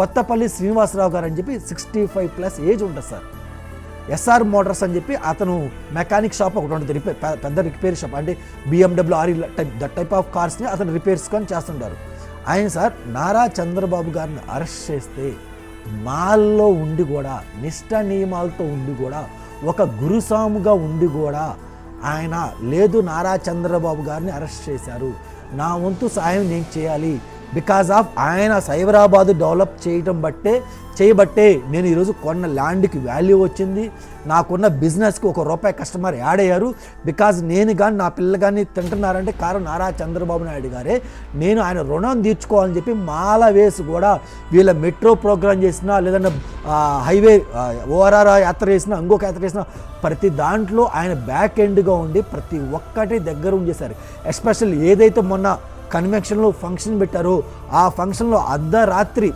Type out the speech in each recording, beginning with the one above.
కొత్తపల్లి శ్రీనివాసరావు గారు అని చెప్పి సిక్స్టీ ఫైవ్ ప్లస్ ఏజ్ ఉంటుంది సార్. ఎస్ఆర్ మోటార్స్ అని చెప్పి అతను మెకానిక్ షాప్ ఒకటి ఉంటుంది రిపేర్ పెద్ద రిపేర్ షాప్. అంటే BMW or type the type of కార్స్ని అతను రిపేర్స్ కొని చేస్తుంటారు. ఆయన సార్ నారా చంద్రబాబు గారిని అరెస్ట్ చేస్తే మాల్లో ఉండి కూడా నిష్ట నియమాలతో ఉండి కూడా ఒక గురుసాముగా ఉండి కూడా ఆయన లేదు నారా చంద్రబాబు గారిని అరెస్ట్ చేశారు. నా వంతు సాయం నేను చేయాలి. బికాజ్ ఆఫ్ ఆయన సైబరాబాద్ డెవలప్ చేయటం బట్టే చేయబట్టే నేను ఈరోజు కొన్న ల్యాండ్కి వాల్యూ వచ్చింది. నాకున్న బిజినెస్కి ఒక రూపాయి కస్టమర్ యాడ్ అయ్యారు. బికాజ్ నేను కానీ నా పిల్ల కానీ తింటున్నారంటే కారణం నారా చంద్రబాబు నాయుడు గారే. నేను ఆయన రుణం తీర్చుకోవాలని చెప్పి మాల వేసి కూడా వీళ్ళ మెట్రో ప్రోగ్రామ్ చేసినా లేదంటే హైవే ఓఆర్ఆర్ యాత్ర చేసినా ఇంకొక యాత్ర చేసినా ప్రతి దాంట్లో ఆయన బ్యాక్ ఎండ్గా ఉండి ప్రతి ఒక్కటి దగ్గర ఉంచేశారు. ఎస్పెషల్ ఏదైతే మొన్న కన్వెన్షన్లో ఫంక్షన్ పెట్టారు. ఆ ఫంక్షన్లో అర్ధరాత్రి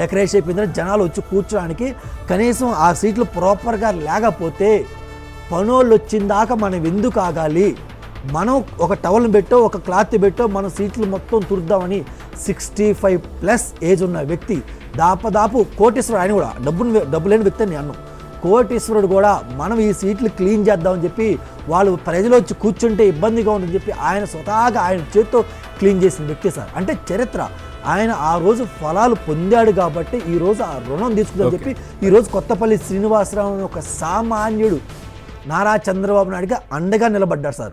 డెకరేషన్ అయిపోయిందని జనాలు వచ్చి కూర్చోడానికి కనీసం ఆ సీట్లు ప్రాపర్గా లేకపోతే పనోళ్ళు వచ్చిందాక మనం ఎందుకు ఆగాలి? మనం ఒక టవల్ని పెట్టో ఒక క్లాత్ పెట్టో మన సీట్లు మొత్తం తుర్దామని సిక్స్టీ ఫైవ్ ప్లస్ ఏజ్ ఉన్న వ్యక్తి దాపదాపు కోటేశ్వరుడు ఆయన కూడా డబ్బును డబ్బు లేని వ్యక్తి అని అన్నాం. కోటేశ్వరుడు కూడా మనం ఈ సీట్లు క్లీన్ చేద్దామని చెప్పి వాళ్ళు ప్రజలు వచ్చి కూర్చుంటే ఇబ్బందిగా ఉందని చెప్పి ఆయన స్వతహాగా ఆయన చేత్తో క్లీన్ చేసిన వ్యక్తి సార్. అంటే చరిత్ర. ఆయన ఆ రోజు ఫలాలు పొందాడు కాబట్టి ఈ రోజు ఆ రుణం తీసుకుందని చెప్పి ఈ రోజు కొత్తపల్లి శ్రీనివాసరావు అనే ఒక సామాన్యుడు నారా చంద్రబాబు నాయుడుగా అండగా నిలబడ్డారు సార్.